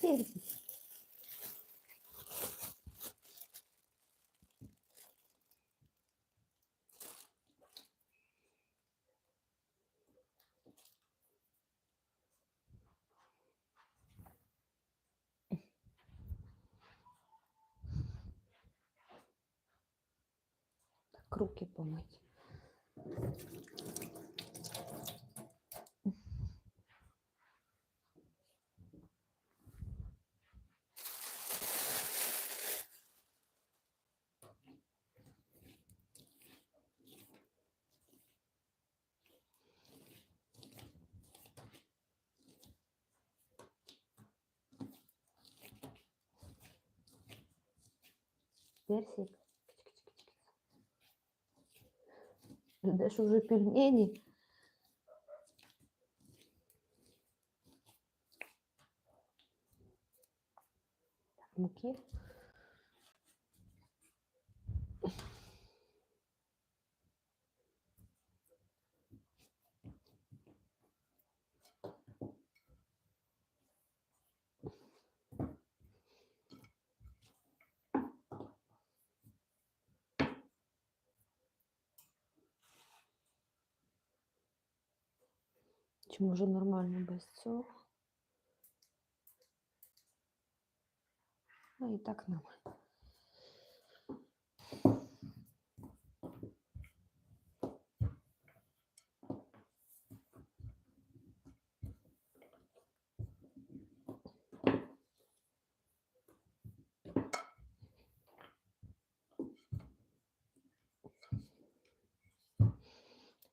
Персик. Так, руки помыть. Персик. Ждешь уже пельмени? Так, муки. Чи може нормально без цього? Ну і так нормально.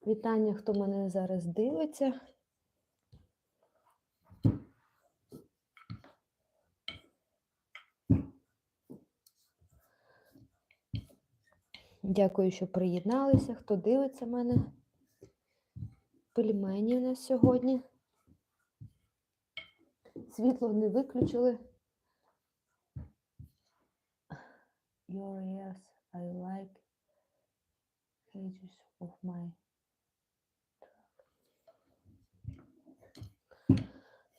Вітання, хто мене зараз дивиться. Дякую, що приєдналися. Хто дивиться мене? Пельмені у нас сьогодні. Світло не виключили. Your ears, I like pages of my.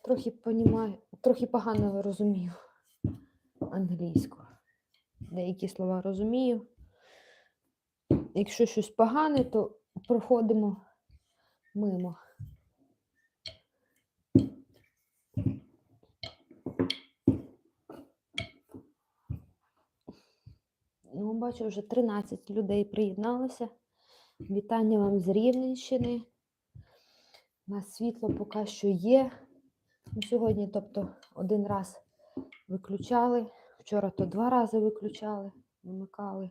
Трохи понімаю, трохи погано розумію англійську. Деякі слова розумію. Якщо щось погане, то проходимо мимо. Ну, бачу, вже 13 людей приєдналося. Вітання вам з Рівненщини. У нас світло поки що є. Ну, Сьогодні, тобто, один раз виключали. Вчора то два рази виключали, вимикали.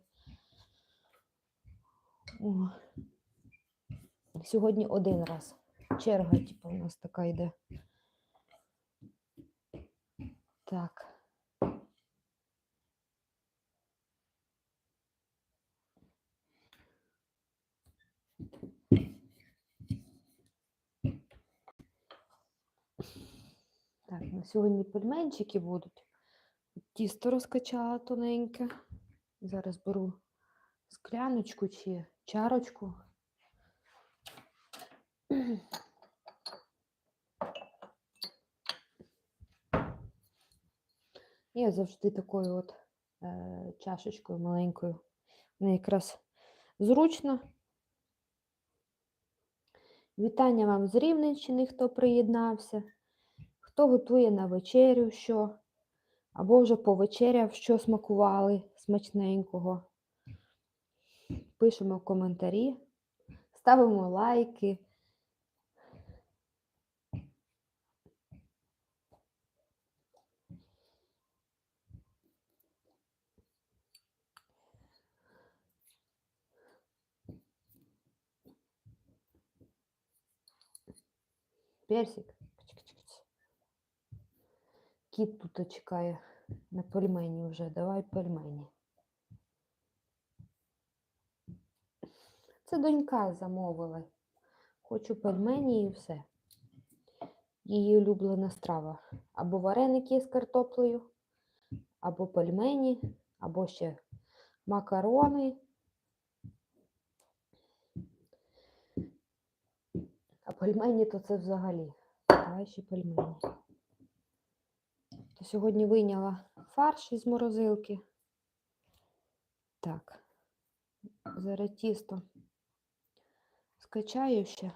Сьогодні один раз. Черга, типу, у нас така йде. Так. Так, на сьогодні пельменчики будуть. Тісто розкачала тоненьке. Зараз беру скляночку чи чарочку. Я завжди такою от е, чашечкою маленькою. Вона якраз зручно. Вітання вам з Рівненщини, хто приєднався, хто готує на вечерю що, або вже повечеряв, що смакували смачненького. Пишемо коментарі, ставимо лайки. Персик. Кіт тут чекає на пельмені вже. Давай пельмені. Це донька замовила. Хочу пельмені і все. Її улюблена страва. Або вареники з картоплею, або пельмені, або ще макарони. А пельмені то це взагалі. Давай ще пельмені. То Сьогодні вийняла фарш із морозилки. Так, зараз тісто скачаю ще.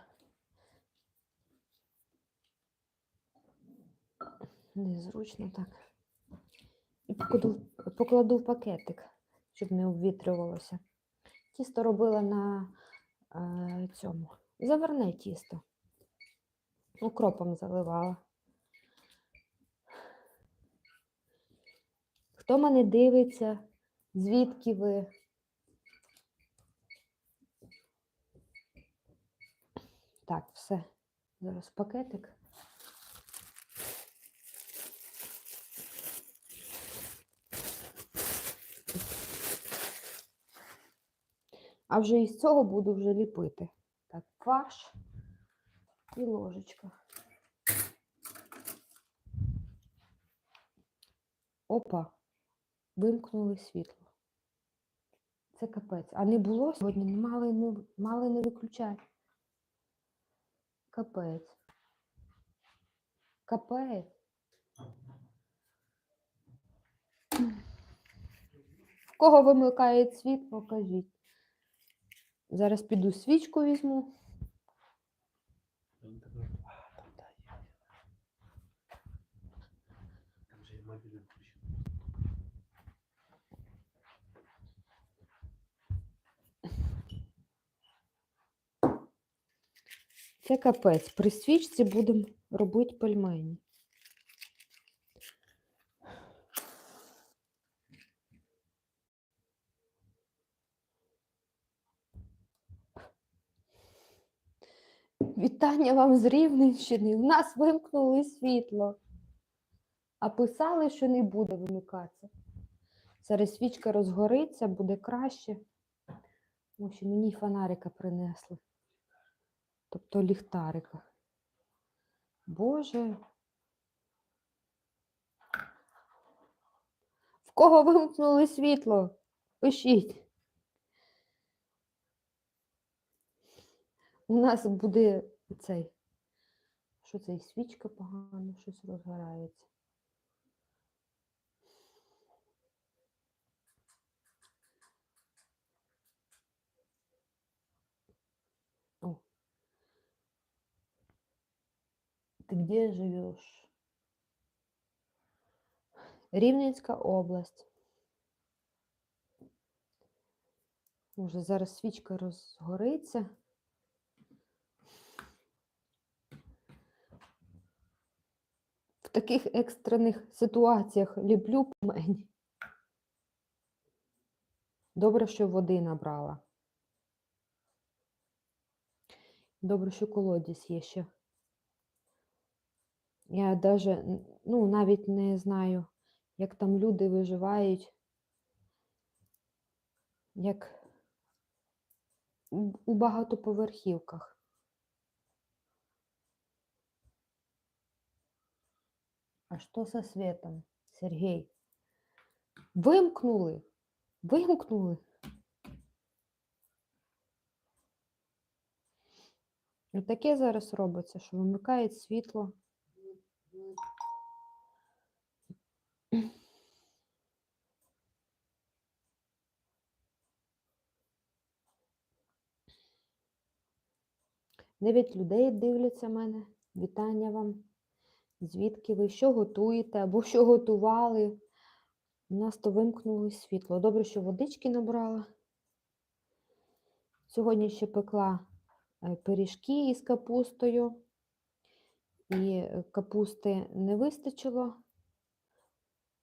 Незручно так. І покладу, покладу в пакетик, щоб не обвітрювалося. Тісто робила на е, цьому. Заверне тісто. Укропом заливала. Хто мене дивиться? Звідки ви? Так, все. Зараз пакетик. А вже із цього буду вже ліпити. Так, фарш і ложечка. Опа, вимкнули світло. Це капець. А не було сьогодні, мали не, мали не виключати. Капець. Капець. В кого вимикає цвіт, покажіть. Зараз піду свічку візьму. Там тебе- А, там, да, є. Там же є мобільний ключ. Це капець. При свічці будемо робити пельмені. Вітання вам з Рівненщини. У нас вимкнули світло. А писали, що не буде вимикатися. Зараз свічка розгориться, буде краще. Ось ще мені фонарика принесли. Тобто ліхтарика. Боже. В кого вимкнули світло? Пишіть. У нас буде цей. Що цей Свічка погано, щось розгорається. О. Ты где живешь? Рівненська область. Може, зараз свічка розгориться. В таких екстрених ситуаціях люблю пельмені. Добре, що води набрала. Добре, що колодязь є ще. Я даже, ну, навіть не знаю, як там люди виживають, як у багатоповерхівках. А що со светом, Сергій? Вимкнули? Вимкнули? Таке зараз робиться, що вимикають світло. Дев'ять людей дивляться мене. Вітання вам. Звідки ви що готуєте або що готували? У нас то вимкнули світло. Добре, що водички набрала. Сьогодні ще пекла е, пиріжки із капустою, і е, капусти не вистачило,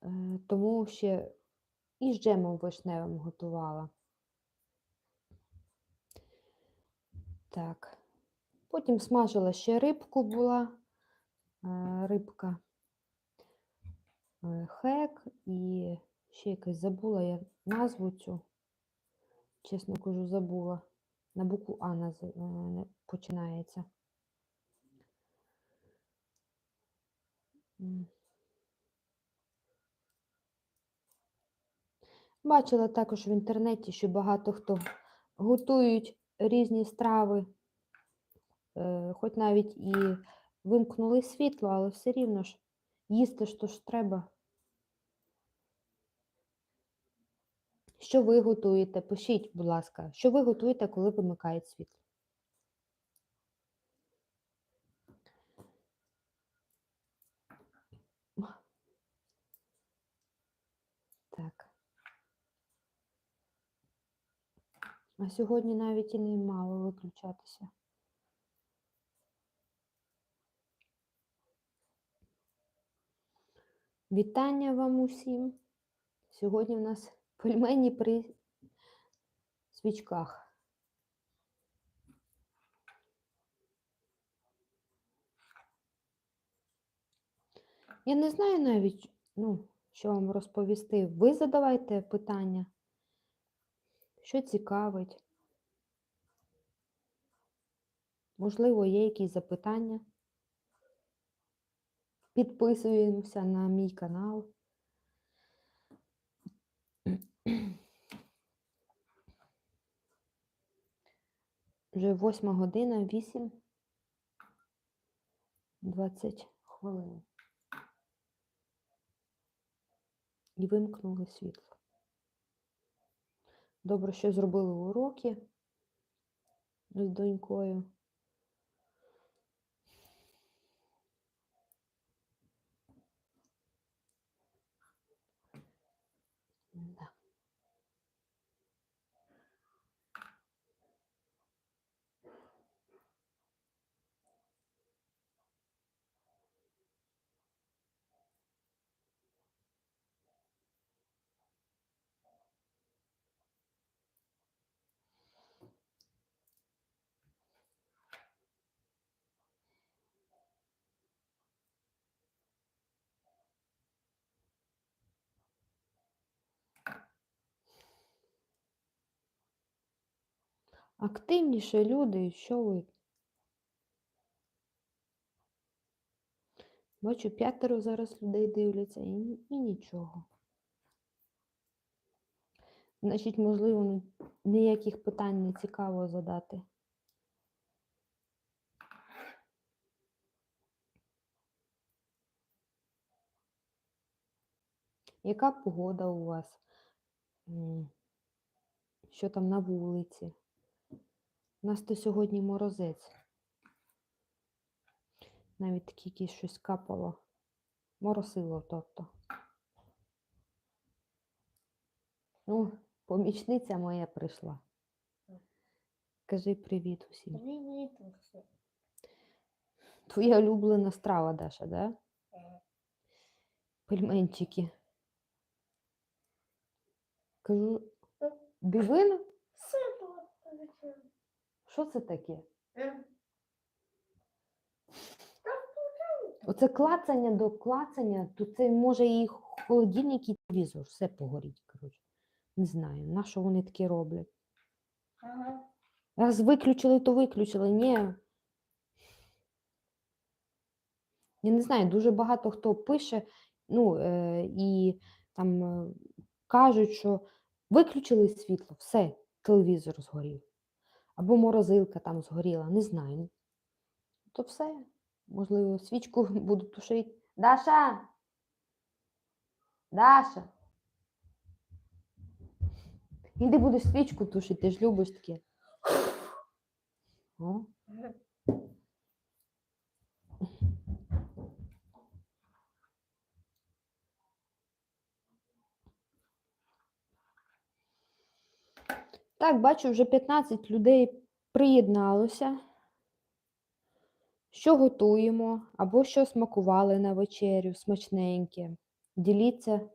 е, тому ще і з джемом вишневим готувала. Так. Потім смажила ще рибку була, е, рибка е, хек і ще якась забула я назву цю, чесно кажу, забула. На букву А наз... е, починається. Бачила також в інтернеті, що багато хто готують різні страви, Е, хоч навіть і вимкнули світло, але все рівно ж їсти що ж треба. Що ви готуєте? Пишіть, будь ласка, що ви готуєте, коли вимикають світло? Так. А сьогодні навіть і не мало виключатися. Вітання вам усім. Сьогодні в нас пельмені при свічках. Я не знаю навіть, ну, що вам розповісти. Ви задавайте питання, що цікавить. Можливо, є якісь запитання. Підписуємося на мій канал. Вже восьма година, 8, 20 хвилин. І вимкнули світло. Добре, що зробили уроки з донькою. Да. Активніше люди, що ви? Бачу, п'ятеро зараз людей дивляться і, і нічого. Значить, можливо, ну, ніяких питань не цікаво задати. Яка погода у вас? Що там на вулиці? У нас то сьогодні морозець. Навіть таке якесь щось капало. Моросило, тобто. Ну, помічниця моя прийшла. Кажи привіт усім. Привіт усім. Твоя улюблена страва, Даша, да? Пельменчики. Кажу, бівина? Що це таке? Е, Оце клацання до клацання, то це може і холодильник, і телевізор, все погоріть, коротше. Не знаю, на що вони таке роблять. Ага. Раз виключили, то виключили. Ні. Я не знаю, дуже багато хто пише, ну, е, і там е, кажуть, що виключили світло, все, телевізор згорів. Або морозилка там згоріла, не знаю. То все. Можливо, свічку буду тушити. Даша! Даша! Іди будеш свічку тушити, ти ж любиш таке. О. Так, бачу, вже 15 людей приєдналося. Що готуємо або що смакували на вечерю, смачненьке. Діліться.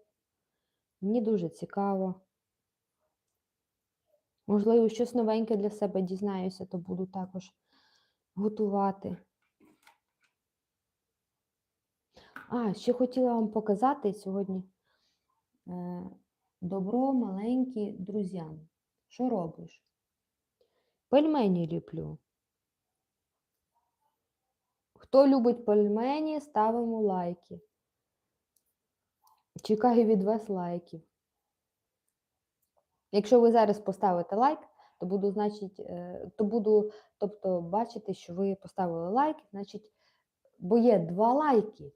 Мені дуже цікаво. Можливо, щось новеньке для себе дізнаюся, то буду також готувати. А, ще хотіла вам показати сьогодні е, добро маленькі друзям. Що робиш? Пельмені ліплю. Хто любить пельмені, ставимо лайки. Чекаю від вас лайків. Якщо ви зараз поставите лайк, то буду, значить, е, то буду, тобто, бачити, що ви поставили лайк, значить, бо є два лайки.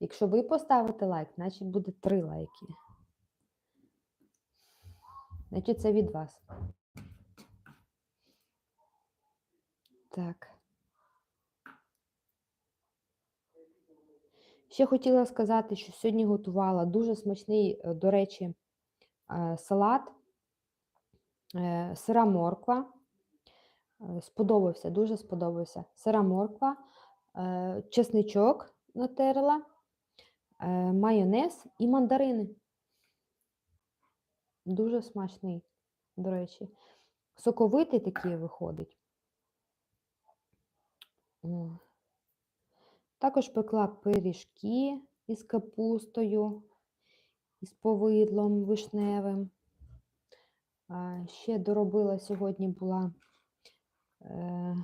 Якщо ви поставите лайк, значить буде три лайки. Значить, це від вас. Так. Ще хотіла сказати, що сьогодні готувала дуже смачний, е, до речі, е, салат, е, сира морква. Сподобався, дуже сподобався. Сира морква, чесничок натерла, майонез і мандарини. Дуже смачний, до речі. Соковитий такий виходить. Також пекла пиріжки із капустою, із повидлом вишневим. Ще доробила сьогодні була е,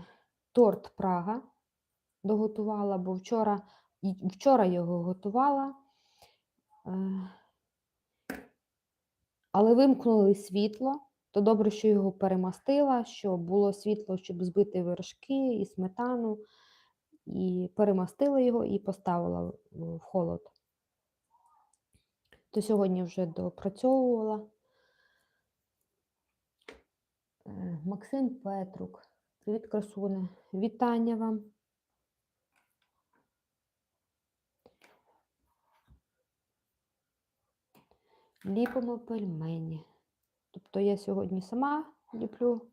торт Прага. Доготувала, бо вчора, вчора його готувала. Е, але вимкнули світло, то добре, що його перемастила, що було світло, щоб збити вершки і сметану, і перемастила його і поставила в- холод. То сьогодні вже допрацьовувала. Е, Максим Петрук, привіт, красуне. Вітання вам. Ліпимо пельмені. Тобто я сьогодні сама ліплю,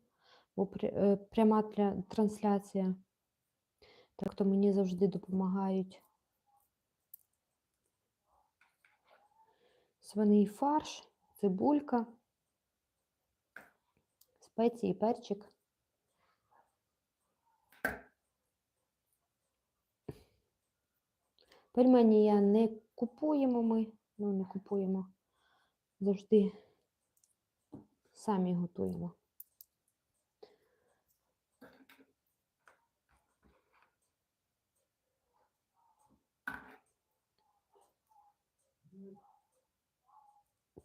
бо е, пряма трансляція. Так то мені завжди допомагають. Свиний фарш, цибулька, спеції, перчик. Пельмені я не купуємо ми, ну не купуємо. Завжди самі готуємо.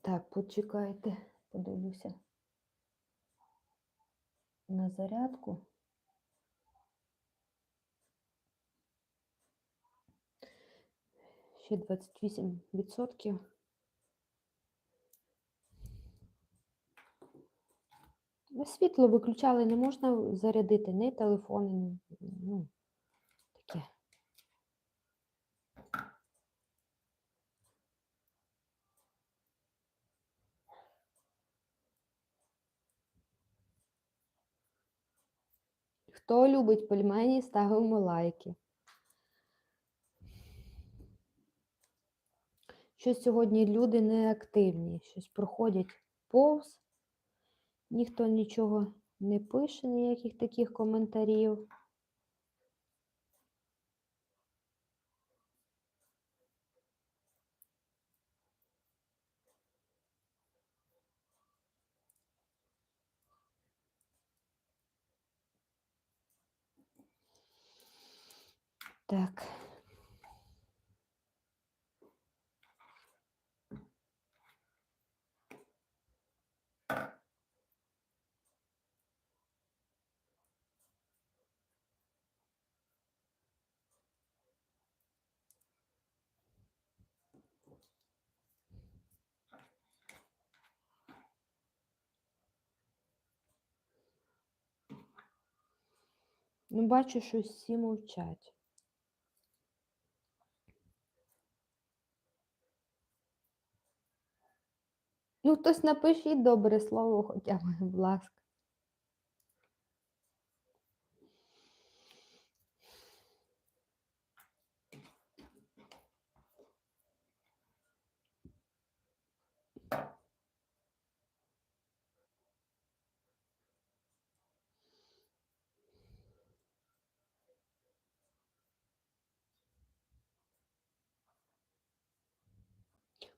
Так, почекайте, подивлюся на зарядку. Ще 28%. Світло виключали, не можна зарядити ні телефони, ні, ну, таке. Хто любить пельмені, ставимо лайки. Щось сьогодні люди неактивні, щось проходять повз, ніхто нічого не пише, ніяких таких коментарів. Так. Ну, бачу, що всі мовчать. Ну, хтось напишіть добре слово хоча б, будь ласка.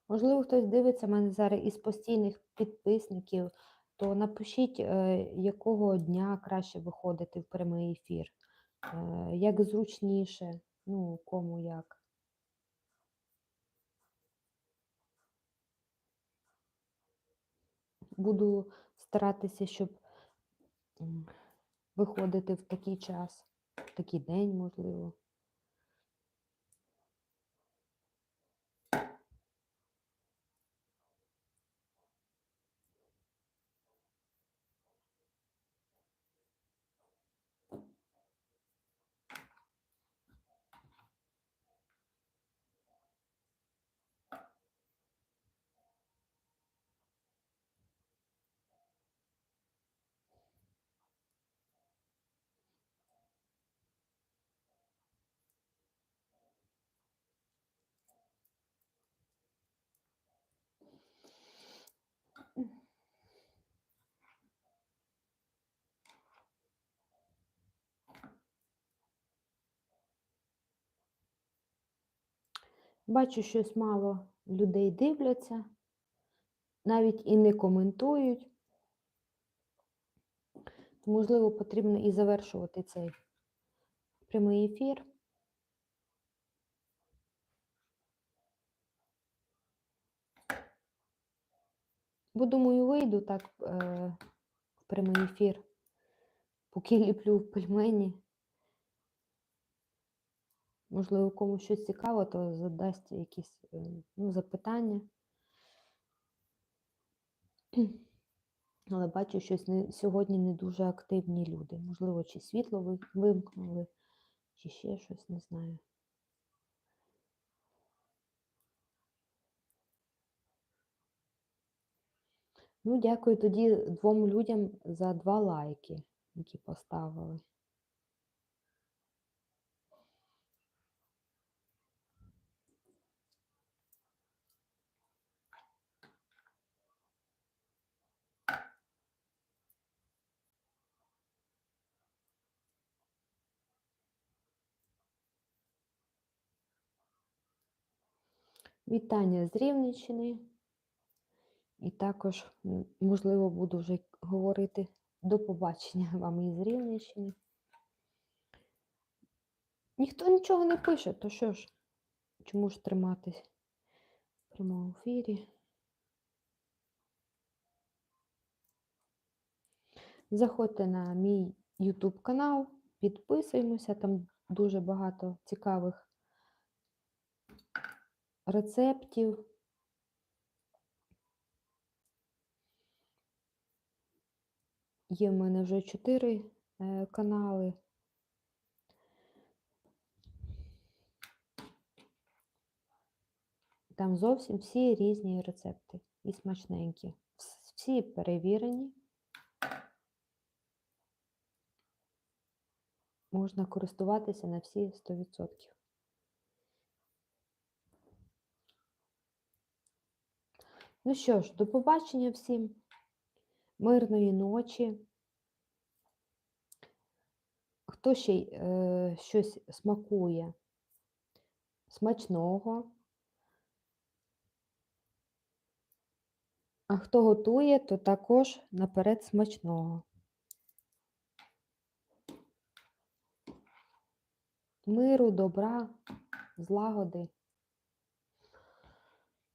Можливо, хтось дивиться мене зараз із постійних підписників, то напишіть, е, якого дня краще виходити в прямий ефір. Е, Як зручніше, ну, кому як. Буду старатися, щоб виходити в такий час, в такий день, можливо. Бачу, щось мало людей дивляться, навіть і не коментують. Можливо, потрібно і завершувати цей прямий ефір. Бо думаю, вийду так е, в прямий ефір, поки ліплю пельмені. Можливо, комусь щось цікаво, то задасть якісь е, ну, запитання. Але бачу, не, сьогодні не дуже активні люди. Можливо, чи світло вимкнули, чи ще щось, не знаю. Ну, дякую тоді двом людям за два лайки, які поставили. Вітання з Рівненщини. І також, можливо, буду вже говорити до побачення вам із Рівненщини. Ніхто нічого не пише, то що ж, чому ж триматись в прямому ефірі? Заходьте на мій YouTube канал, підписуємося, там дуже багато цікавих рецептів. Є в мене вже чотири е, канали. Там зовсім всі різні рецепти і смачненькі. Всі перевірені. Можна користуватися на всі 100%. Ну що ж, до побачення всім. Мирної ночі. Хто ще е, щось смакує смачного. А хто готує, то також наперед смачного. Миру, добра, злагоди.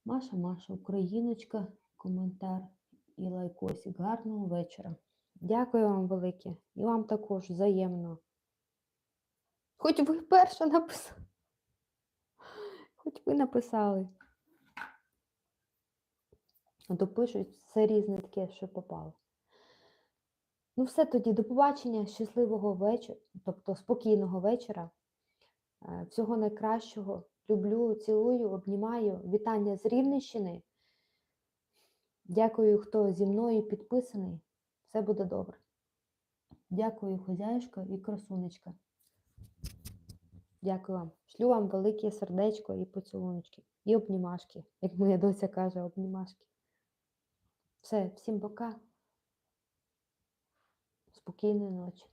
Маша, Маша, Україночка, коментар і лайкосик. Гарного вечора. Дякую вам велике. І вам також взаємно. Хоч ви перша написали. Хоч ви написали. А то пишуть все різне таке, що попало. Ну, все тоді, до побачення, щасливого вечора, тобто спокійного вечора. Е, Всього найкращого. Люблю, цілую, обнімаю. Вітання з Рівненщини. Дякую, хто зі мною підписаний. Все буде добре. Дякую, хозяюшка і красунечка. Дякую вам. Шлю вам велике сердечко і поцілуночки. І обнімашки, як моя доця каже, обнімашки. Все, всім пока. Спокійної ночі.